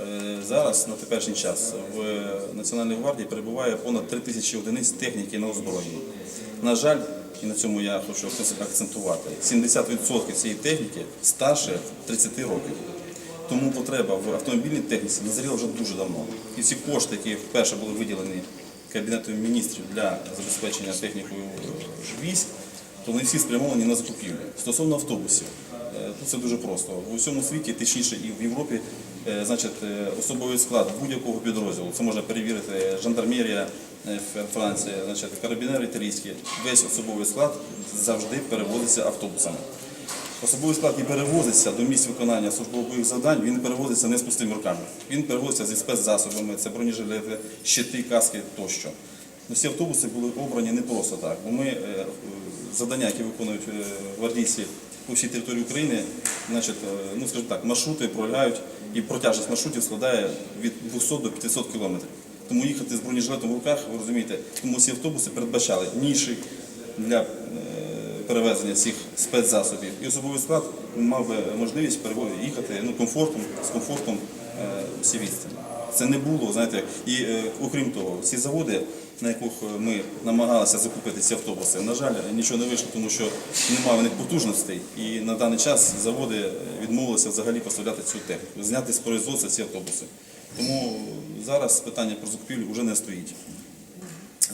Е, Зараз на теперішній час в Національній гвардії перебуває понад 3 тисячі одиниць техніки на озброєнні. На жаль, і на цьому я хочу акцентувати, 70% цієї техніки старше 30 років. Тому потреба в автомобільній техніці назріла вже дуже давно. І ці кошти, які вперше були виділені Кабінетом міністрів для забезпечення технікою військ, то вони всі спрямовані на закупівлю. Стосовно автобусів, е, тут це дуже просто. В усьому світі, точніше і в Європі, значить, е, особовий склад будь-якого підрозділу, це можна перевірити жандармерія е, Ф- значить, карабінери італійські, весь особовий склад завжди перевозиться автобусами. Особовий склад і перевозиться до місць виконання службових завдань, він перевозиться не з пустими руками. Він перевозиться зі спецзасобами, це бронежилети, щити, каски тощо. Ці автобуси були обрані не просто так, бо ми е, е, завдання, які виконують е, гвардійці по всій території України, значить, е, ну скажімо так, маршрути пролягають і протяжність маршрутів складає від 200 до 500 кілометрів. Тому їхати з бронежилетом в руках, ви розумієте, тому ці автобуси передбачали ніші для е, перевезення цих спецзасобів. І особовий склад мав би можливість їхати ну, комфортом, з комфортом всі відстані. Це не було, знаєте, і е, окрім того, ці заводи, на яких ми намагалися закупити ці автобуси, на жаль, нічого не вийшло, тому що немає в них потужностей. І на даний час заводи е, відмовилися взагалі поставляти цю техніку, зняти з производства ці автобуси. Тому зараз питання про закупівлю вже не стоїть.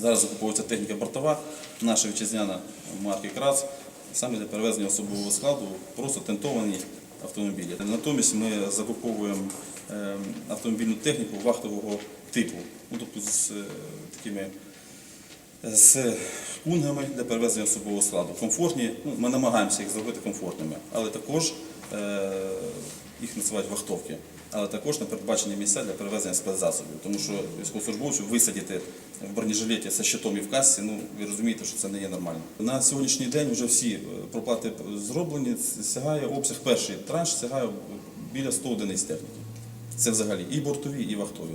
Зараз закуповується техніка бортова, наша вітчизняна марки КРАЦ, саме для перевезення особового складу, просто тентовані автомобілі. Натомість ми закуповуємо ем, автомобільну техніку вахтового типу, ну, тобто з е, такими з кунгами для перевезення особового складу. Комфортні, ну, ми намагаємося їх зробити комфортними, але також е, їх називають вахтовки, але також на передбачені місця для перевезення спецзасобів. Тому що військовослужбовцю висадити в бронежилеті за щитом і в касці, ну ви розумієте, що це не є нормально. На сьогоднішній день вже всі е, проплати зроблені, сягає обсяг перший транш сягає біля 100 одиниць техніки. Це взагалі і бортові, і вахтові.